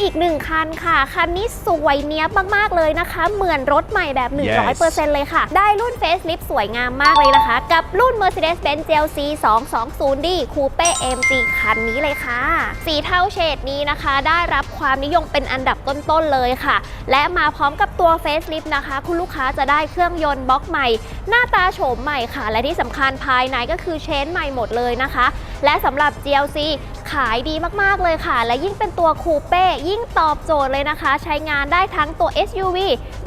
อีกหนึ่งคันค่ะ คันนี้สวยเนี้ยบมากๆเลยนะคะ เหมือนรถใหม่แบบ 100%เลยค่ะ ได้รุ่นเฟ e ลิฟสวยงามมากเลยนะคะ กับรุ่น Mercedes-Benz GLC 220D Coupe AMG คันนี้เลยค่ะ สีเทาเฉดนี้นะคะ ได้รับความนิยมเป็นอันดับต้นๆเลยค่ะ และมาพร้อมกับตัวเฟ e ลิฟนะคะ คุณลูกค้าจะได้เครื่องยนต์บล็อกใหม่ หน้าตาโฉมใหม่ค่ะ และที่สำคัญภายในก็คือเชนใหม่หมดเลยนะคะ และสำหรับ GLC ขายดีมากๆเลยค่ะ และยิ่งเป็นตัวคูเป้ยิ่งตอบโจทย์เลยนะคะ ใช้งานได้ทั้งตัว SUV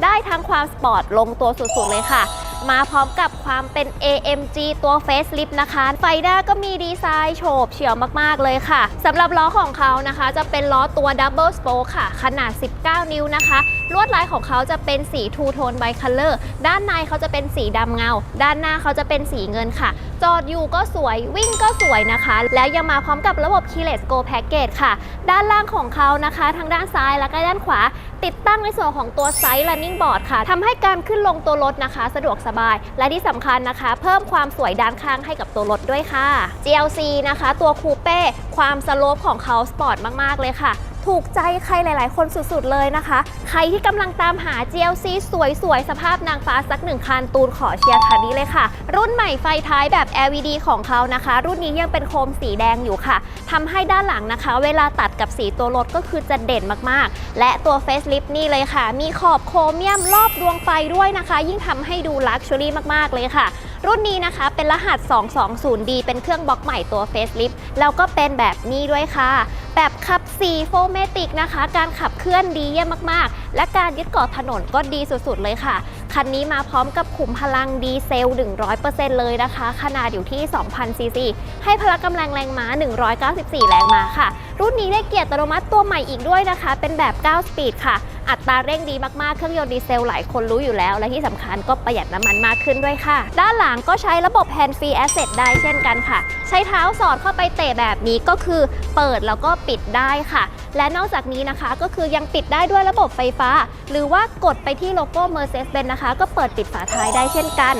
ได้ทั้งความสปอร์ตลงตัวสุดๆเลยค่ะ มาพร้อมกับความเป็น AMG ตัว Facelift นะคะ ไฟหน้าก็มีดีไซน์โฉบเฉี่ยวมากๆเลยค่ะสำหรับล้อของเขานะคะ จะเป็นล้อตัว Double Spoke ค่ะ ขนาด 19 นิ้วนะคะลวดลายของเขาจะเป็นสีทูโทนไบคัลเลอร์ด้านในเขาจะเป็นสีดำเงา ด้านหน้าเขาจะเป็นสีเงินค่ะ จอดอยู่ก็สวยวิ่งก็สวยนะคะ แล้วยังมาพร้อมกับระบบ Keyless Go Package ค่ะ ด้านล่างของเขานะคะ ทั้งด้านซ้ายและก็ด้านขวา ติดตั้งในส่วนของตัวไซส์ running board ค่ะทำให้การขึ้นลงตัวรถนะคะ สะดวกสบาย และที่สำคัญนะคะ เพิ่มความสวยด้านข้างให้กับตัวรถด้วยค่ะ GLC นะคะ ตัวคูเป้ความสโลปของเขาสปอร์ตมาก ๆ เลยค่ะ ถูกใจใครหลาย ๆ คนสุด ๆ เลยนะคะ ใครที่กำลังตามหา GLC สวย ๆ สภาพนางฟ้าสักหนึ่งคันตูนขอเชียร์คันนี้เลยค่ะ รุ่นใหม่ไฟท้ายแบบ LED ของเขานะคะ รุ่นนี้ยังเป็นโคมสีแดงอยู่ค่ะทำให้ด้านหลังนะคะ เวลาตัดกับสีตัวรถก็คือจะเด่นมาก ๆ และตัว Facelift นี่เลยค่ะ มีขอบโครเมียมรอบดวงไฟด้วยนะคะ ยิ่งทำให้ดูลักชัวรี่มาก ๆ เลยค่ะ รุ่นนี้นะคะเป็นรหัส 220D เป็นเครื่องบล็อกใหม่ตัว Facelift แล้วก็เป็นแบบนี้ด้วยค่ะ แบบขับ4โฟเมติกนะคะ การขับเคลื่อนดีเยี่ยมมากๆ และการยึดเกาะถนนก็ดีสุดๆเลยค่ะ คันนี้มาพร้อมกับขุมพลังดีเซล 100%เลยนะคะ ขนาดอยู่ที่ 2,000ซีซีให้พละกำลังแรงม้า 194 แรงม้าค่ะรุ่นนี้ได้เกียร์อัตโนมัติตัวใหม่อีกด้วยนะคะ เป็นแบบ 9 สปีดค่ะ อัตราเร่งดีมากๆ เครื่องยนต์ดีเซลหลายคนรู้อยู่แล้ว และที่สำคัญก็ประหยัดน้ำมันมากขึ้นด้วยค่ะ ด้านหลังก็ใช้ระบบ Hand Free Asset ได้เช่นกันค่ะ ใช้เท้าสอดเข้าไปเตะแบบนี้ก็คือเปิดแล้วก็ปิดได้ค่ะ และนอกจากนี้นะคะก็คือยังปิดได้ด้วยระบบไฟฟ้า หรือว่ากดไปที่โลโก้ Mercedes-Benz นะคะ ก็เปิดปิดฝาท้ายได้เช่นกัน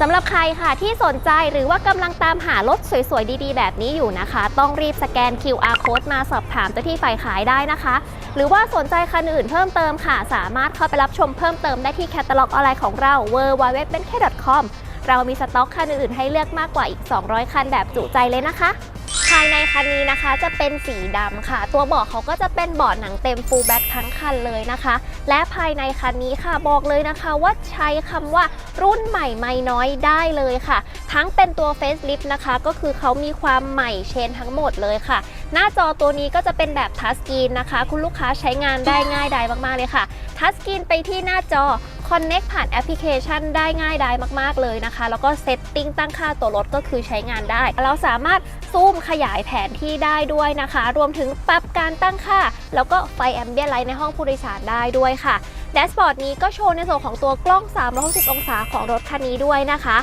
สำหรับใครค่ะที่สนใจหรือว่ากำลังตามหารถสวยๆ ดีๆ แบบนี้อยู่นะคะ ต้องรีบสแกน QR code มาสอบถามเจ้าที่ฝ่ายขายได้นะคะ หรือว่าสนใจคันอื่นเพิ่มเติมค่ะ สามารถเข้าไปรับชมเพิ่มเติมได้ที่แคตตาล็อกออนไลน์ของเรา w w w b e n k c o m เรามีสต็อกคันอื่นๆให้เลือกมากกว่าอีก 200 คันแบบจุใจเลยนะคะ ภายในคันนี้นะคะจะเป็นสีดำค่ะ ตัวเบาะเขาก็จะเป็นเบาะหนังเต็มฟูลแบ็คทั้งคันเลยนะคะ และภายในคันนี้ค่ะบอกเลยนะคะว่าใช้คำว่ารุ่นใหม่ไม่น้อยได้เลยค่ะ ทั้งเป็นตัว Facelift นะคะ ก็คือเขามีความใหม่เชนทั้งหมดเลยค่ะ หน้าจอตัวนี้ก็จะเป็นแบบทัชสกรีนนะคะ คุณลูกค้าใช้งานได้ง่ายดายมากๆเลยค่ะ ทัชสกรีนไปที่หน้าจอ Connect ผ่านแอปพลิเคชันได้ง่ายดายมาก ๆ เลยนะคะ แล้วก็เซตติ้งตั้งค่าตัวรถก็คือใช้งานได้ เราสามารถซูมขยายแผนที่ได้ด้วยนะคะ รวมถึงปรับการตั้งค่า แล้วก็ไฟแอมเบียนไลท์ในห้องผู้โดยสารได้ด้วยค่ะแดชบอร์ดนี้ก็โชว์ในส่วนของตัวกล้อง 360 องศาของรถคันนี้ด้วยนะคะ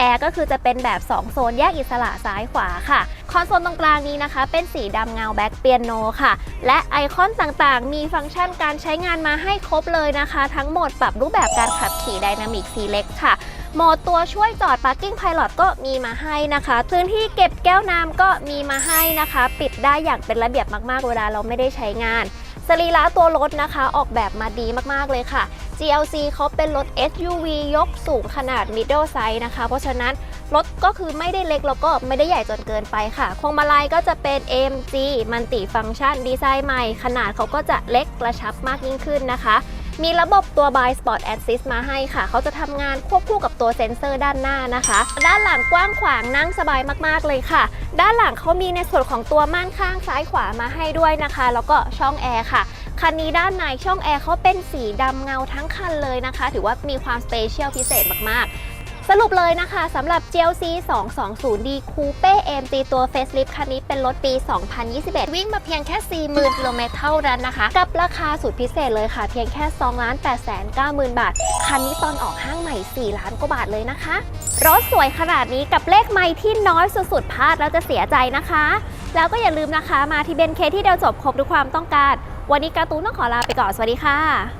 แอร์ก็คือจะเป็นแบบ 2 โซนแยกอิสระซ้ายขวาค่ะ คอนโซลตรงกลางนี้นะคะ เป็นสีดำเงาแบ็คเปียโนค่ะ และไอคอนต่างๆ มีฟังก์ชันการใช้งานมาให้ครบเลยนะคะ ทั้งหมดปรับรูปแบบการขับขี่ Dynamic Select ค่ะโหมดตัวช่วยจอด Parking Pilot ก็มีมาให้นะคะ พื้นที่เก็บแก้วน้ำก็มีมาให้นะคะ ปิดได้อย่างเป็นระเบียบมากๆ เวลาเราไม่ได้ใช้งานสรีระตัวรถนะคะ ออกแบบมาดีมากๆเลยค่ะ GLC เขาเป็นรถ SUV ยกสูงขนาด middle size นะคะ เพราะฉะนั้นรถก็คือไม่ได้เล็กแล้วก็ไม่ได้ใหญ่จนเกินไปค่ะพวงมาลัยก็จะเป็น AMG มันติฟังก์ชันดีไซน์ใหม่ ขนาดเขาก็จะเล็กกระชับมากยิ่งขึ้นนะคะ มีระบบตัว By Spot Assist มาให้ค่ะ เขาจะทำงานควบคู่กับตัวเซ็นเซอร์ด้านหน้านะคะ ด้านหลังกว้างขวางนั่งสบายมากๆเลยค่ะ ด้านหลังเขามีในส่วนของตัวม่านข้างซ้ายขวามาให้ด้วยนะคะ แล้วก็ช่องแอร์ค่ะ คันนี้ด้านในช่องแอร์เขาเป็นสีดำเงาทั้งคันเลยนะคะ ถือว่ามีความสเปเชียลพิเศษมากๆ สรุปเลยนะคะสำหรับ GLC 220D Coupe AMG ตัว Facelift คันนี้เป็นรถปี 2021 วิ่งมาเพียงแค่ 40,000กิโลเมตรเท่านั้นนะคะ กับราคาสุดพิเศษเลยค่ะ เพียงแค่ 2 8 9 0 0 0บาท คันนี้ตอนออกห้างใหม่ 4 ล้านกว่าบาทเลยนะคะ รถสวยขนาดนี้กับเลขไม่ที่น้อยสุดๆพลาดแล้วจะเสียใจนะคะ แล้วก็อย่าลืมนะคะมาที่เบนเคที่เดียวจบครบทุกความต้องการ วันนี้การ์ตูนต้องขอลาไปก่อน สวัสดีค่ะ